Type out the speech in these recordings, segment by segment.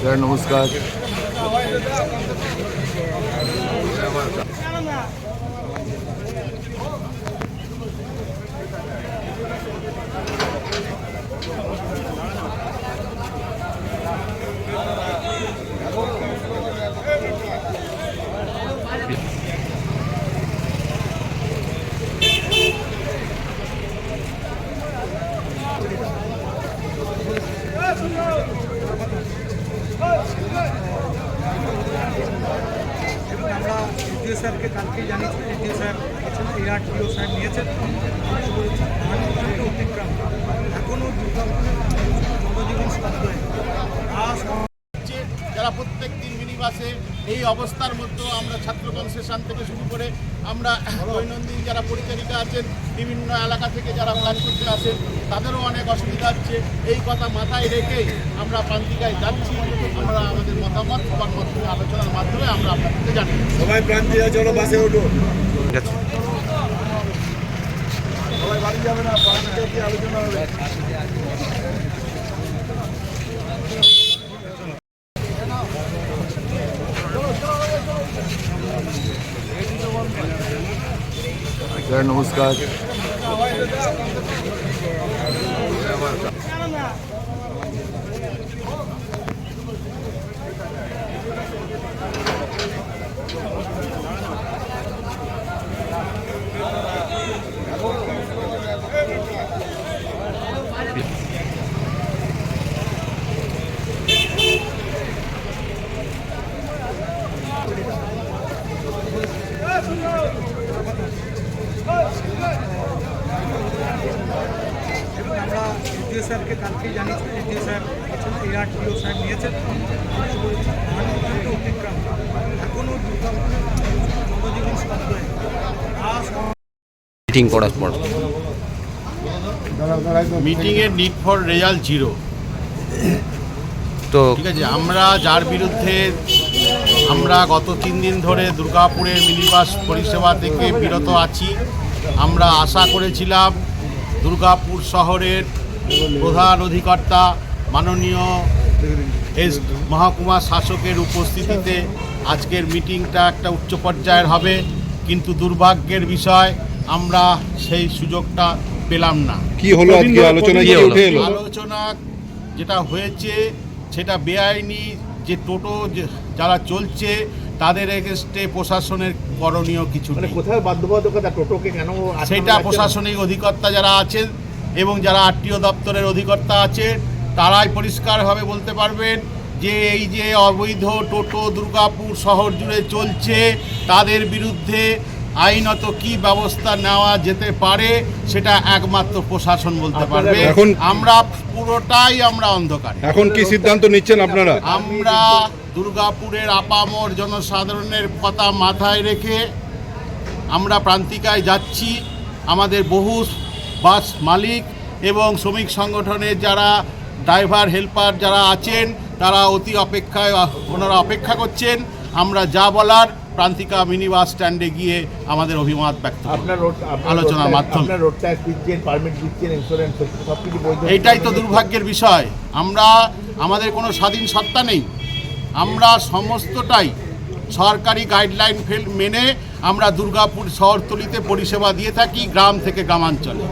Sir নমস্কার স্যারকে কালকে জানিয়েছেন যে স্যার গেছেন এআরটিও স্যার নিয়েছেন। অতিক্রম। এখনও জনজীবন স্তব্ধ যারা প্রত্যেক দিন মিনিবাসে এই অবস্থার মধ্যেও আমরা ছাত্র কনসেশন থেকে শুরু করে আমরা দৈনন্দিন যারা পরিচারিকা আছেন বিভিন্ন এলাকা থেকে যারা কাজ করতে আসেন তাদেরও অনেক অসুবিধা হচ্ছে। এই কথা মাথায় রেখে আমরা প্রান্তিকায় যাচ্ছি। আমরা আমাদের মতামত সবার মাধ্যমে আলোচনার মাধ্যমে আমরা আপনাদেরকে জানি সবাই প্রান্তীয় চলো বাসে আছে সবাই বাড়ি যাবে না আলোচনা হবে। স্যার নমস্কার। এসডিও স্যারকে কালকেই জানিয়েছি এসডিও স্যার গেছেন এআরটিও স্যার নিয়েছেন। আমরা বলেছি মানুষজনকে অতিক্রম এখনও দুর্গাপুরের জনজীবন স্তব্ধ মিটিং করার পর। মিটিংয়ের নিট ফর রেজাল্ট জিরো তো ঠিক আছে আমরা যার বিরুদ্ধে আমরা গত তিন দিন ধরে দুর্গাপুরের মিনিবাস পরিষেবা থেকে বিরত আছি। আমরা আশা করেছিলাম দুর্গাপুর শহরের প্রধান অধিকর্তা মাননীয় এস মহকুমা শাসকের উপস্থিতিতে আজকের মিটিংটা একটা উচ্চ পর্যায়ের হবে কিন্তু দুর্ভাগ্যের বিষয় আমরা সেই সুযোগটা পেলাম না। কি হলো আজকে? আলোচনা কি উঠে এলো? আলোচনা যেটা হয়েছে সেটা বেআইনি যে টোটো যারা চলছে তাদের এগেস্টে প্রশাসনের করণীয় কিছু মানে নেই। কোথায় বাধ্যবাধকতা? টোটোকে কেন সেটা প্রশাসনিক অধিকর্তা যারা আছেন এবং যারা আরটিও দপ্তরের অধিকর্তা আছে তারাই পরিষ্কারভাবে বলতে পারবেন যে এই যে অবৈধ টোটো দুর্গাপুর শহর জুড়ে চলছে তাদের বিরুদ্ধে আইনত কি ব্যবস্থা নেওয়া যেতে পারে সেটা একমাত্র প্রশাসন বলতে পারবে। এখন- আমরা পুরোটাই আমরা অন্ধকার। এখন কি সিদ্ধান্ত নিচ্ছেন আপনারা? আমরা দুর্গাপুরের আপামর জনসাধারণের কথা মাথায় রেখে আমরা প্রান্তিকায় যাচ্ছি। আমাদের বহু বাস মালিক এবং শ্রমিক সংগঠনের যারা ড্রাইভার হেল্পার যারা আছেন তারা অতি অপেক্ষায় ওনারা অপেক্ষা করছেন। আমরা যা বলার প্রান্তিকা মিনি বাস স্ট্যান্ডে গিয়ে আমাদের অভিমত ব্যক্ত আপনার আলোচনার মাধ্যমে। এইটাই তো দুর্ভাগ্যের বিষয়। আমরা আমাদের কোনো স্বাধীন সত্তা নেই। আমরা সমস্তটাই সরকারি গাইডলাইন ফেল মেনে আমরা দুর্গাপুর শহরতলিতে পরিষেবা দিয়ে থাকি গ্রাম থেকে গ্রামাঞ্চলে।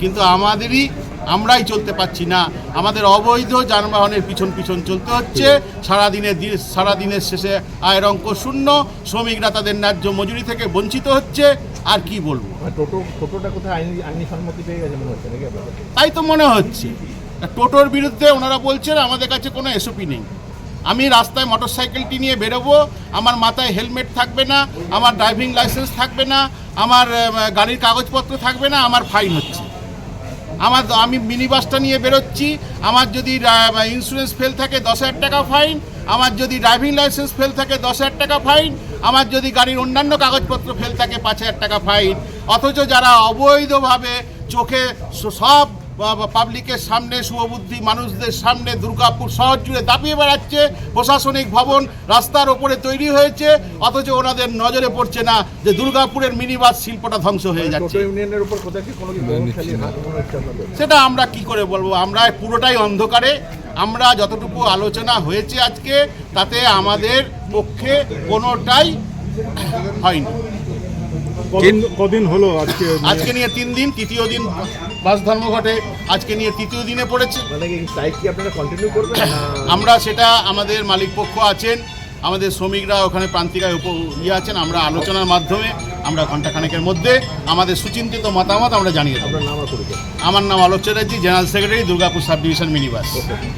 কিন্তু আমাদেরই আমরাই চলতে পারছি না। আমাদের অবৈধ যানবাহনের পিছন পিছন চলতে হচ্ছে। সারাদিনের দিন সারাদিনের শেষে আয়ের অঙ্ক শূন্য। শ্রমিকরা তাদের ন্যায্য মজুরি থেকে বঞ্চিত হচ্ছে। আর কি বলব? তাই তো মনে হচ্ছে। টোটোর বিরুদ্ধে ওনারা বলছেন আমাদের কাছে কোনো এসওপি নেই। আমি রাস্তায় মোটরসাইকেলটি নিয়ে বেরোবো, আমার মাথায় হেলমেট থাকবে না, আমার ড্রাইভিং লাইসেন্স থাকবে না, আমার গাড়ির কাগজপত্র থাকবে না, আমার ফাইন হচ্ছে। আমার আমি মিনি বাসটা নিয়ে বেরোচ্ছি, আমার যদি ইন্স্যুরেন্স ফেল থাকে দশ হাজার টাকা ফাইন, আমার যদি ড্রাইভিং লাইসেন্স ফেল থাকে দশ হাজার টাকা ফাইন, আমার যদি গাড়ির অন্যান্য কাগজপত্র ফেল থাকে পাঁচ হাজার টাকা ফাইন। অথচ যারা অবৈধভাবে চোখে সব পাবলিকের সামনে শুভবুদ্ধি মানুষদের সামনে দুর্গাপুর শহর জুড়ে দাপিয়ে বেড়াচ্ছে। প্রশাসনিক ভবন রাস্তার ওপরে তৈরি হয়েছে অথচ ওনাদের নজরে পড়ছে না যে দুর্গাপুরের মিনিবাস শিল্পটা ধ্বংস হয়ে যাচ্ছে। মনে আপনাদের? সেটা আমরা কি করে বলব? আমরা পুরোটাই অন্ধকারে। আমরা যতটুকু আলোচনা হয়েছে আজকে তাতে আমাদের পক্ষে কোনোটাই হয়নি। কদিন হলো আজকে? আজকে নিয়ে তিন দিন তৃতীয় দিন বাস ধর্মঘটে আজকে নিয়ে তৃতীয় দিনে পড়েছে। মানে কি স্ট্রাইক কি আপনারা কন্টিনিউ করবেন না? আমরা সেটা আমাদের মালিক পক্ষ আছেন আমাদের শ্রমিকরা ওখানে প্রান্তিকায় উপ ইয়ে আছেন আমরা আলোচনার মাধ্যমে আমরা ঘণ্টাখানেকের মধ্যে আমাদের সুচিন্তিত মতামত আমরা জানিয়ে দেবো। আমার নাম Alok Chatterjee general secretary Durgapur sub division minibus.